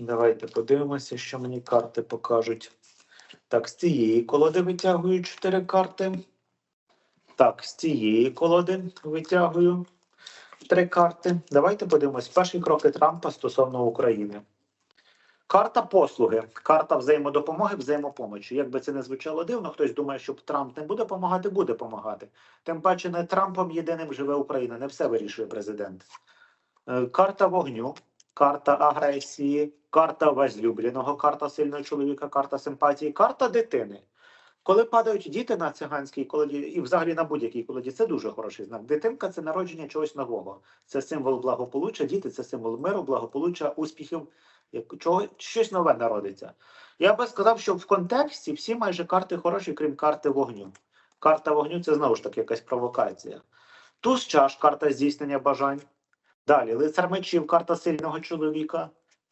Давайте подивимося, що мені карти покажуть. Так, з цієї колоди витягую 4 карти. Так, з цієї колоди витягую 3 карти. Давайте подивимось перші кроки Трампа стосовно України. Карта послуги, карта взаємодопомоги, взаємопомочі. Як би це не звучало дивно, хтось думає, що Трамп не буде допомагати, буде допомагати. Тим паче не Трампом єдиним живе Україна, не все вирішує президент. Е, Карта вогню, карта агресії, карта возлюбленого, карта сильного чоловіка, карта симпатії, карта дитини. Коли падають діти на циганській колоді і взагалі на будь-якій колоді, це дуже хороший знак. Дитинка це народження чогось нового. Це символ благополуччя, діти це символ миру, благополуччя, успіхів, як чого щось нове народиться. Я би сказав, що в контексті всі майже карти хороші, крім карти вогню. Карта вогню це знову ж таки якась провокація. Туз чаш, карта здійснення бажань. Далі лицар мечів, карта сильного чоловіка.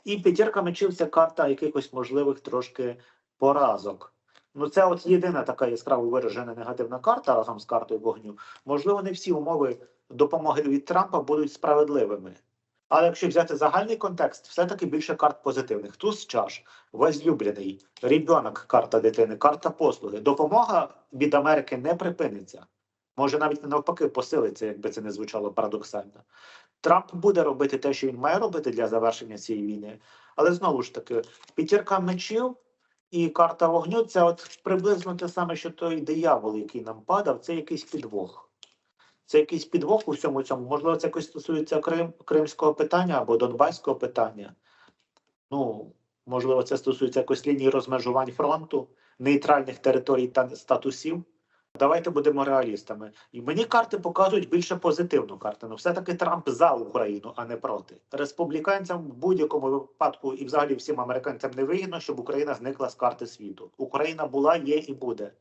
І п'ятірка це карта якихось можливих трошки поразок. Ну, це от єдина така яскраво виражена негативна карта разом з картою вогню. Можливо, не всі умови допомоги від Трампа будуть справедливими. Але якщо взяти загальний контекст, все-таки більше карт позитивних. Туз чаш, возлюблений, ребенок, карта дитини, карта послуги. Допомога від Америки не припиниться. Може навіть навпаки посилиться, якби це не звучало парадоксально. Трамп буде робити те, що він має робити для завершення цієї війни. Але знову ж таки, п'ятірка мечів і карта вогню це от приблизно те саме, що той диявол, який нам падав, це якийсь підвох. Це якийсь підвох у всьому цьому. Можливо, це якось стосується Крим, кримського питання або Донбаського питання. Ну, можливо, це стосується якось лінії розмежувань фронту, нейтральних територій та статусів. Давайте будемо реалістами. І мені карти показують більше позитивну картину. Все-таки Трамп за Україну, а не проти. Республіканцям в будь-якому випадку і взагалі всім американцям не вигідно, щоб Україна зникла з карти світу. Україна була, є і буде.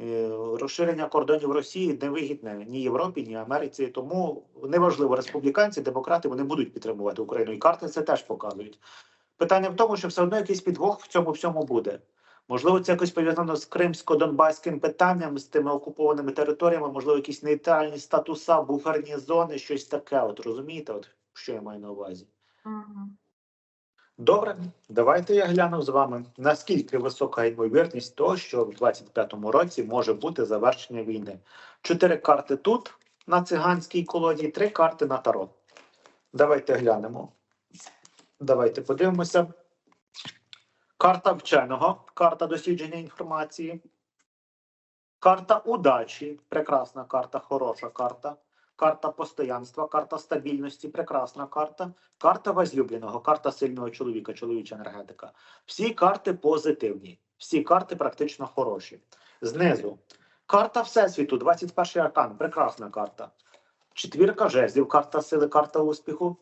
Е, Розширення кордонів Росії не вигідне ні Європі, ні Америці. Тому неважливо, республіканці, демократи вони будуть підтримувати Україну. І карти це теж показують. Питання в тому, що все одно якийсь підвох в цьому всьому буде. Можливо, це якось пов'язано з кримсько-донбаським питанням, з тими окупованими територіями, можливо, якісь нейтральні статуса, буферні зони, щось таке. От розумієте, от що я маю на увазі? Добре, давайте я гляну з вами, наскільки висока ймовірність того, що в 25-му році може бути завершення війни. Чотири карти тут, на циганській колоді, три карти на таро. Давайте глянемо. Давайте подивимося. Карта вченого, карта дослідження інформації. Карта удачі, прекрасна карта, хороша карта. Карта постоянства, карта стабільності, прекрасна карта. Карта возлюбленого, карта сильного чоловіка, чоловіча енергетика. Всі карти позитивні, всі карти практично хороші. Знизу карта Всесвіту, 21 аркан, прекрасна карта. Четвірка жезлів, карта сили, карта успіху.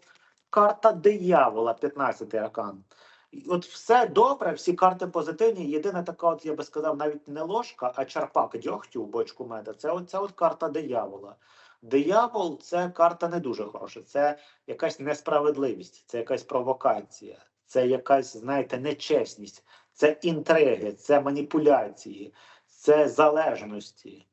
Карта диявола, 15 аркан. От все добре, всі карти позитивні. Єдина така, от я би сказав, навіть не ложка, а чарпак дьогтю в бочку меда. Це оця от карта диявола. Диявол це карта не дуже хороша. Це якась несправедливість, це якась провокація, це якась, знаєте, нечесність, це інтриги, це маніпуляції, це залежності.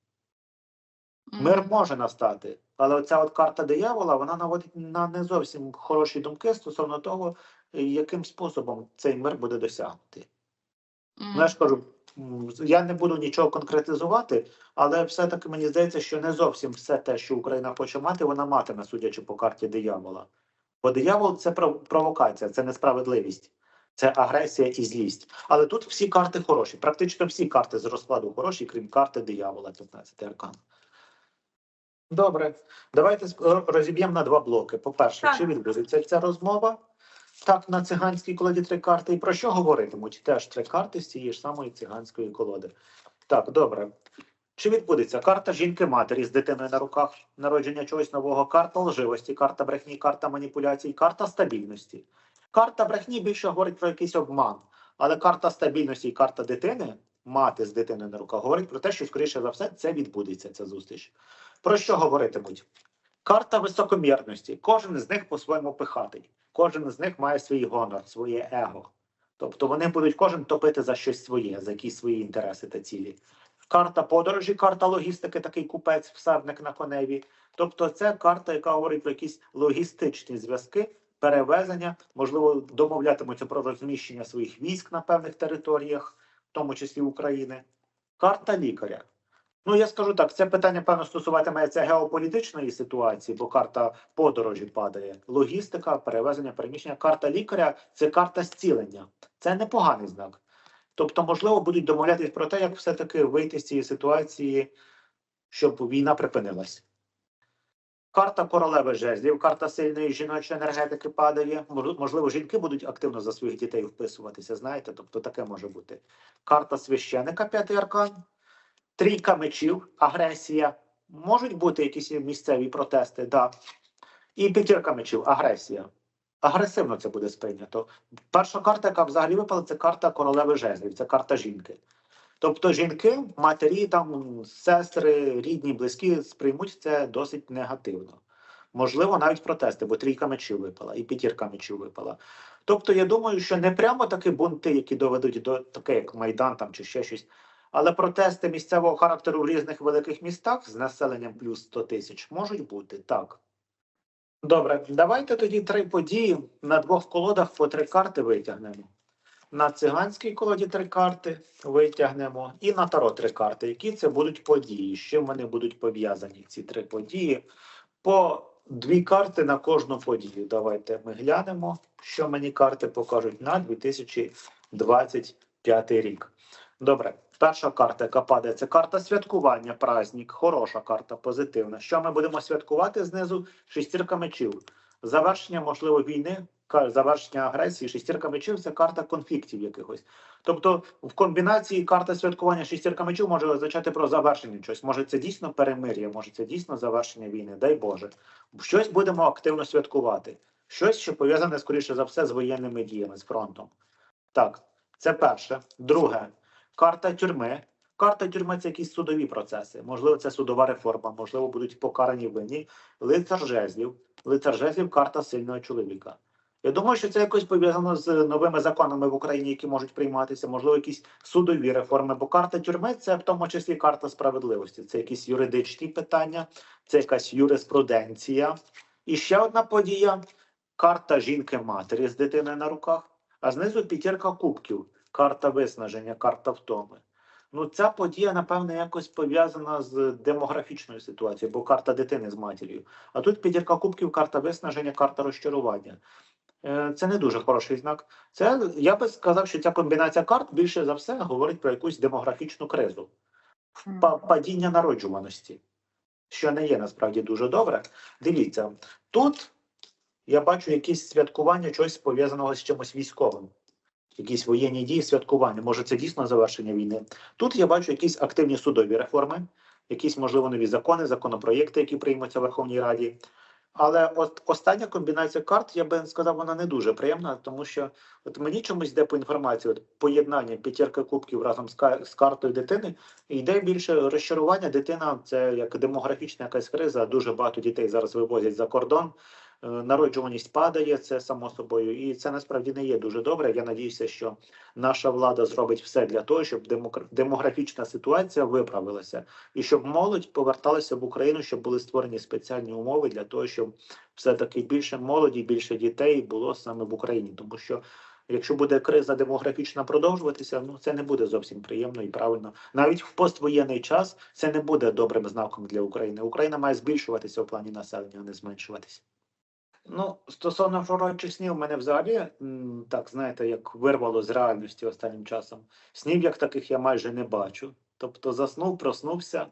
Мир може настати, але оця от карта диявола вона наводить на не зовсім хороші думки стосовно того, яким способом цей мир буде досягнути. Ну, я ж кажу, я не буду нічого конкретизувати, але все-таки мені здається, що не зовсім все те, що Україна хоче мати, вона матиме, судячи по карті диявола. Бо диявол це провокація, це несправедливість, це агресія і злість. Але тут всі карти хороші. Практично всі карти з розкладу хороші, крім карти диявола, 15 аркан. Добре, давайте розіб'ємо на два блоки. По-перше, чи відбудеться ця розмова? Так, на циганській колоді три карти. І про що говоритимуть? Теж три карти з цієї ж самої циганської колоди. Так, добре. Чи відбудеться карта жінки-матері з дитиною на руках, народження чогось нового, карта лживості, карта брехні, карта маніпуляцій, карта стабільності. Карта брехні більше говорить про якийсь обман, але карта стабільності і карта дитини, мати з дитиною на руках, говорить про те, що, скоріше за все, це відбудеться, ця зустріч. Про що говоритимуть? Карта високомірності. Кожен з них по-своєму пихатий. Кожен з них має свій гонор, своє его. Тобто вони будуть кожен топити за щось своє, за якісь свої інтереси та цілі. Карта подорожі, карта логістики, такий купець, всадник на коневі. Тобто, це карта, яка говорить про якісь логістичні зв'язки, перевезення, можливо, домовлятимуться про розміщення своїх військ на певних територіях, в тому числі України. Карта лікаря. Ну, я скажу так, це питання, певно, стосуватиметься геополітичної ситуації, бо карта подорожі падає. Логістика, перевезення, переміщення. Карта лікаря це карта зцілення. Це непоганий знак. Тобто, можливо, будуть домовлятись про те, як все-таки вийти з цієї ситуації, щоб війна припинилась. Карта королеви жезлів, карта сильної жіночої енергетики падає. Можливо, жінки будуть активно за своїх дітей вписуватися, знаєте, тобто таке може бути. Карта священика, п'ятий аркан, трійка мечів, агресія. Можуть бути якісь місцеві протести, да. І п'ятірка мечів, агресія. Агресивно це буде сприйнято. Перша карта, яка взагалі випала, це карта королеви жезлів, це карта жінки. Тобто жінки, матері, там, сестри, рідні, близькі сприймуть це досить негативно. Можливо, навіть протести, бо трійка мечів випала і п'ятірка мечів випала. Тобто, я думаю, що не прямо такі бунти, які доведуть до таке, як Майдан там чи ще щось, але протести місцевого характеру в різних великих містах з населенням плюс 100 тисяч можуть бути так. Добре, давайте тоді три події на двох колодах по три карти витягнемо. На циганській колоді три карти витягнемо, і на таро три карти. Які це будуть події? З чим вони будуть пов'язані, ці три події? По дві карти на кожну подію. Давайте ми глянемо, що мені карти покажуть на 2025 рік. Добре, перша карта, яка падає, це карта святкування, праздник, хороша карта, позитивна. Що ми будемо святкувати знизу? Шестірка мечів. Завершення, можливо, війни, завершення агресії, шестірка мечів це карта конфліктів якихось. Тобто, в комбінації карта святкування шестірка мечів може означати про завершення чогось. Може, це дійсно перемир'я, може, це дійсно завершення війни. Дай Боже. Щось будемо активно святкувати. Щось, що пов'язане, скоріше за все, з воєнними діями, з фронтом. Так, це перше. Друге, карта тюрми. Карта тюрми це якісь судові процеси. Можливо, це судова реформа, можливо, будуть покарані винні. Лицар жезлів. Лицар жезлів карта сильного чоловіка. Я думаю, що це якось пов'язано з новими законами в Україні, які можуть прийматися, можливо, якісь судові реформи. Бо карта тюрми це в тому числі карта справедливості. Це якісь юридичні питання, це якась юриспруденція. І ще одна подія: карта жінки-матері з дитиною на руках, а знизу п'ятірка кубків, карта виснаження, карта втоми. Ну, ця подія, напевне, якось пов'язана з демографічною ситуацією, бо карта дитини з матір'ю. А тут п'ятірка кубків, карта виснаження, карта розчарування. Е, Це не дуже хороший знак. Це я би сказав, що ця комбінація карт більше за все говорить про якусь демографічну кризу, падіння народжуваності, що не є насправді дуже добре. Дивіться, тут я бачу якісь святкування чогось пов'язаного з чимось військовим. Якісь воєнні дії, святкування. Може, це дійсно завершення війни. Тут я бачу якісь активні судові реформи, якісь, можливо, нові закони, законопроєкти, які приймуться в Верховній Раді. Але от остання комбінація карт, я би сказав, вона не дуже приємна, тому що от мені чомусь йде по інформації, от поєднання п'ятірки кубків разом з, ка- з картою дитини, і йде більше розчарування. Дитина це як демографічна якась криза. Дуже багато дітей зараз вивозять за кордон. Е, Народжуваність падає, це само собою, і це насправді не є дуже добре. Я надіюся, що наша влада зробить все для того, щоб демографічна ситуація виправилася, і щоб молодь поверталася в Україну, щоб були створені спеціальні умови для того, щоб все таки більше молоді, більше дітей було саме в Україні, тому що. Якщо буде криза демографічна продовжуватися, ну це не буде зовсім приємно і правильно. Навіть в поствоєнний час це не буде добрим знаком для України. Україна має збільшуватися в плані населення, а не зменшуватися. Ну, стосовно пророчих снів, мене взагалі так знаєте, як вирвало з реальності останнім часом. Снів як таких я майже не бачу. Тобто заснув, проснувся.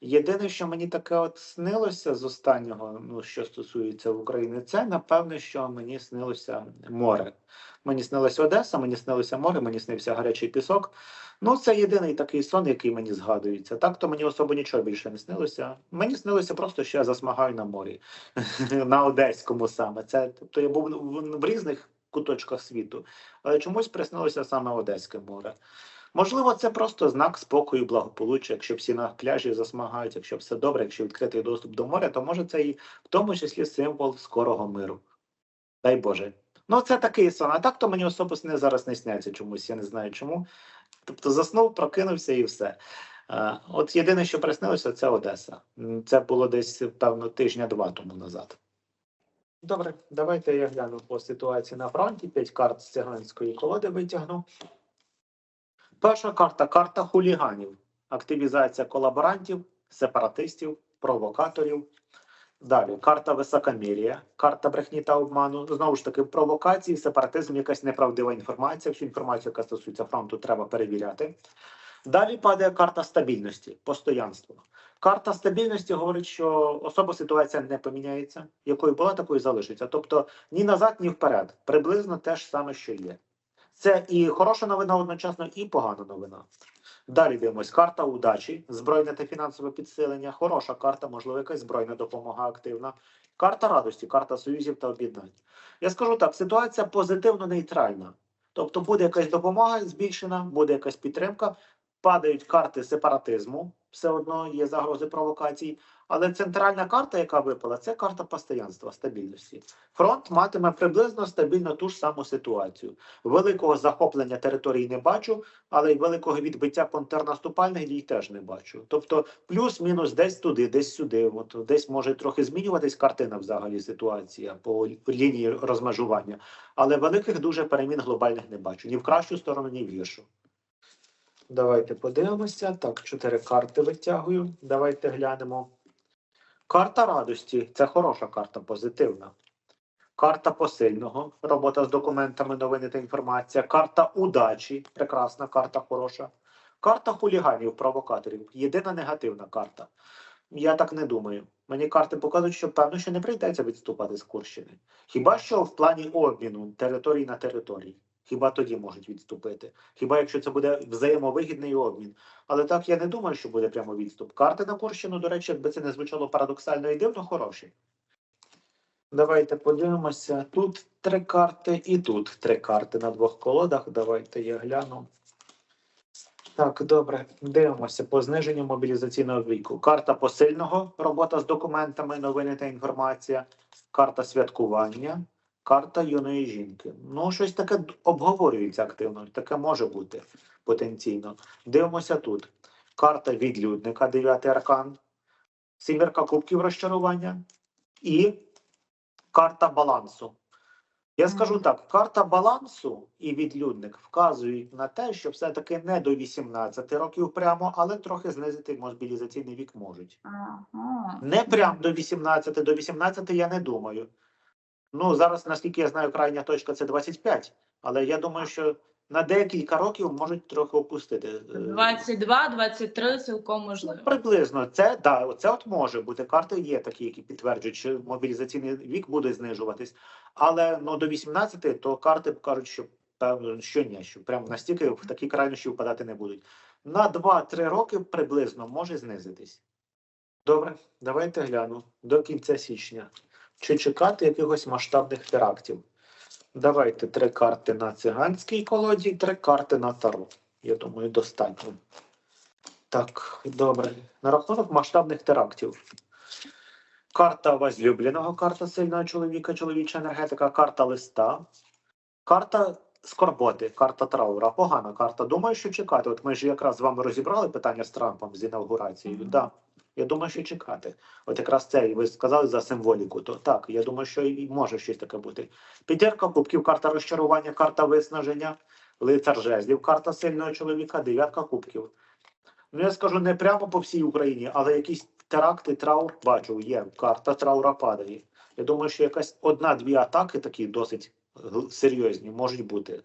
Єдине, що мені таке от снилося з останнього, ну що стосується України, це напевне, що мені снилося море. Мені снилася Одеса, мені снилося море, мені снився гарячий пісок. Ну, це єдиний такий сон, який мені згадується. Так то мені особо нічого більше не снилося. Мені снилося просто, що я засмагаю на морі на Одеському саме. Це тобто я був в, в різних куточках світу, але чомусь приснилося саме Одеське море. Можливо, це просто знак спокою, благополуччя. Якщо всі на пляжі засмагають, якщо все добре, якщо відкритий доступ до моря, то може це і в тому числі символ скорого миру. Дай Боже. Ну, це такий сон. А так то мені особисто сни зараз не сняться чомусь, я не знаю чому. Тобто заснув, прокинувся і все. От єдине, що приснилося, це Одеса. Це було десь, певно, тижня-два тому назад. Добре, давайте я гляну по ситуації на фронті. П'ять карт з циганської колоди витягну. Перша карта карта хуліганів. Активізація колаборантів, сепаратистів, провокаторів. Далі карта високомір'я, карта брехні та обману. Знову ж таки, провокації, сепаратизм, якась неправдива інформація. Всю інформацію, яка стосується фронту, треба перевіряти. Далі падає карта стабільності, постоянство. Карта стабільності говорить, що особа ситуація не поміняється, якою була, такою залишиться. Тобто ні назад, ні вперед. Приблизно те ж саме, що є. Це і хороша новина одночасно, і погана новина. Далі дивимось. Карта удачі, збройне та фінансове підсилення. Хороша карта, можливо, якась збройна допомога активна. Карта радості, карта союзів та об'єднань. Я скажу так: ситуація позитивно-нейтральна. Тобто буде якась допомога збільшена, буде якась підтримка, падають карти сепаратизму, все одно є загрози провокацій. Але центральна карта, яка випала, це карта постоянства, стабільності. Фронт матиме приблизно стабільно ту ж саму ситуацію. Великого захоплення території не бачу, але й великого відбиття контрнаступальних дій теж не бачу. Тобто, плюс-мінус десь туди, десь сюди. От десь може трохи змінюватись картина взагалі ситуація по лінії розмежування. Але великих дуже перемін глобальних не бачу. Ні в кращу сторону, ні в гіршу. Давайте подивимося. Так, чотири карти витягую. Давайте глянемо. Карта радості це хороша карта, позитивна. Карта посильного, робота з документами, новини та інформація. Карта удачі, прекрасна карта хороша. Карта хуліганів, провокаторів. Єдина негативна карта. Я так не думаю. Мені карти показують, що певно, що не прийдеться відступати з Курщини. Хіба що в плані обміну територій на території. Хіба тоді можуть відступити? Хіба якщо це буде взаємовигідний обмін? Але так я не думаю, що буде прямо відступ. Карти на Курщину, до речі, якби це не звучало парадоксально і дивно, хороші. Давайте подивимося. Тут три карти і тут три карти на двох колодах. Давайте я гляну. Так, добре, дивимося по зниженню мобілізаційного віку. Карта посильного, робота з документами, новини та інформація, карта святкування, карта юної жінки. Ну, щось таке обговорюється активно, таке може бути потенційно. Дивимося тут. Карта відлюдника, дев'ятий аркан, сімірка кубків розчарування і карта балансу. Я скажу так: карта балансу і відлюдник вказують на те, що все-таки не до 18 років прямо, але трохи знизити мобілізаційний вік можуть. Ага. Не прям до 18, до 18 я не думаю. Ну, зараз, наскільки я знаю, крайня точка це 25, але я думаю, що на декілька років можуть трохи опустити. е, 22, 23 цілком Ну, можливо. приблизно це да, це от може бути. Карти є такі, які підтверджують, що мобілізаційний вік буде знижуватись. Але ну до 18 то карти кажуть, що певно, що ні, що прям настільки в такі крайнощі впадати не будуть. На 2-3 роки приблизно може знизитись. Добре, давайте гляну до кінця січня. Чи чекати якихось масштабних терактів? Давайте три карти на циганській колоді, три карти на таро. Я думаю, достатньо. Так, добре. На рахунок масштабних терактів. Карта возлюбленого, карта сильного чоловіка, чоловіча енергетика, карта листа, карта скорботи, карта траура. Погана карта. Думаю, що чекати. От ми ж якраз з вами розібрали питання з Трампом з інавгурацією. Мгм. Да. Я думаю, що чекати. От якраз це, ви сказали за символіку. То так, я думаю, що і може щось таке бути. П'ятірка кубків, карта розчарування, карта виснаження, лицар жезлів, карта сильного чоловіка, дев'ятка кубків. Ну, я скажу не прямо по всій Україні, але якісь теракти, траур бачу, є. Карта траура падає. Я думаю, що якась одна-дві атаки такі досить серйозні можуть бути.